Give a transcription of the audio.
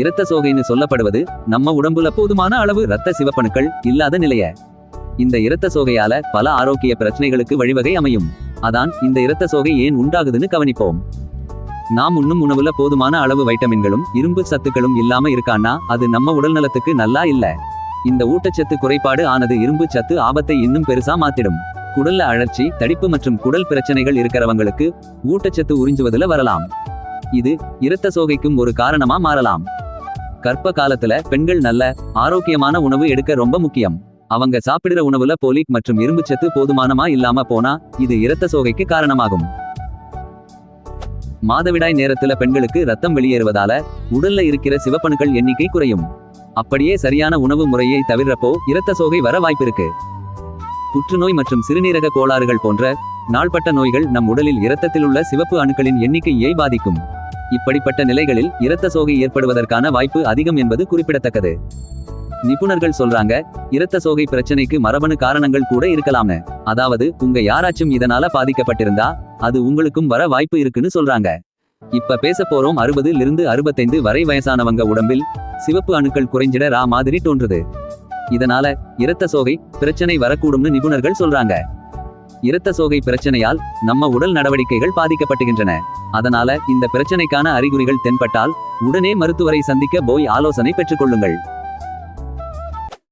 இரத்த சோகைன்னு சொல்லப்படுவது நம்ம உடம்புல போதுமான அளவு இரத்த சிவப்பணுக்கள் இல்லாத நிலைய. இந்த இரத்த சோகையால பல ஆரோக்கிய பிரச்சனைகளுக்கு வழிவகை அமையும். அதான் இந்த இரத்த சோகை ஏன் உண்டாகுதுன்னு கவனிப்போம். நாம் உண்ணும் உணவுல போதுமான அளவு வைட்டமின்களும் இரும்பு சத்துக்களும் இல்லாம இருக்கான்னா அது நம்ம உடல் நலத்துக்கு நல்லா இல்ல. இந்த ஊட்டச்சத்து குறைபாடு ஆனது இரும்பு சத்து ஆபத்தை இன்னும் பெருசா மாத்திடும். குடல்ல அழற்சி தடிப்பு மற்றும் குடல் பிரச்சனைகள் இருக்கிறவங்களுக்கு ஊட்டச்சத்து உறிஞ்சுவதுல வரலாம். இது இரத்த சோகைக்கும் ஒரு காரணமா மாறலாம். கர்ப்ப காலத்துல பெண்கள் நல்ல ஆரோக்கியமான உணவு எடுக்க ரொம்ப முக்கியம். அவங்க சாப்பிடுற உணவுல போலிக் மற்றும் இரும்புச்சத்து போதுமானமா இல்லாம போனா இது இரத்த சோகைக்கு காரணமாகும். மாதவிடாய் நேரத்துல பெண்களுக்கு ரத்தம் வெளியேறுவதால உடல்ல இருக்கிற சிவப்பணுக்கள் எண்ணிக்கை குறையும். அப்படியே சரியான உணவு முறையை தவிர்றப்போ இரத்த சோகை வர வாய்ப்பிருக்கு புற்றுநோய் மற்றும் சிறுநீரக கோளாறுகள் போன்ற நாள்பட்ட நோய்கள் நம் உடலில் இரத்தத்தில் உள்ள சிவப்பு அணுக்களின் எண்ணிக்கையை பாதிக்கும். இப்படிப்பட்ட நிலைகளில் இரத்த சோகை ஏற்படுவதற்கான வாய்ப்பு அதிகம் என்பது குறிப்பிடத்தக்கது. நிபுணர்கள் சொல்றாங்க இரத்த சோகை பிரச்சனைக்கு மரபணு காரணங்கள் கூட இருக்கலாம்னு. அதாவது உங்க யாராச்சும் இதனால பாதிக்கப்பட்டிருந்தா அது உங்களுக்கும் வர வாய்ப்பு இருக்குன்னு சொல்றாங்க. இப்ப பேச போறோம் அறுபதுல இருந்து அறுபத்தைந்து வரை வயசானவங்க உடம்பில் சிவப்பு அணுக்கள் குறைஞ்சிட ரா மாதிரி தோன்றுது. இதனால இரத்த சோகை பிரச்சனை வரக்கூடும்னு நிபுணர்கள் சொல்றாங்க. இரத்த சோகை பிரச்சனையால் நம்ம உடல் நடவடிக்கைகள் பாதிக்கப்படுகின்றன அதனால இந்த பிரச்சனைக்கான அறிகுறிகள் தென்பட்டால் உடனே மருத்துவரை சந்திக்க போய் ஆலோசனை பெற்றுக்கொள்ளுங்கள்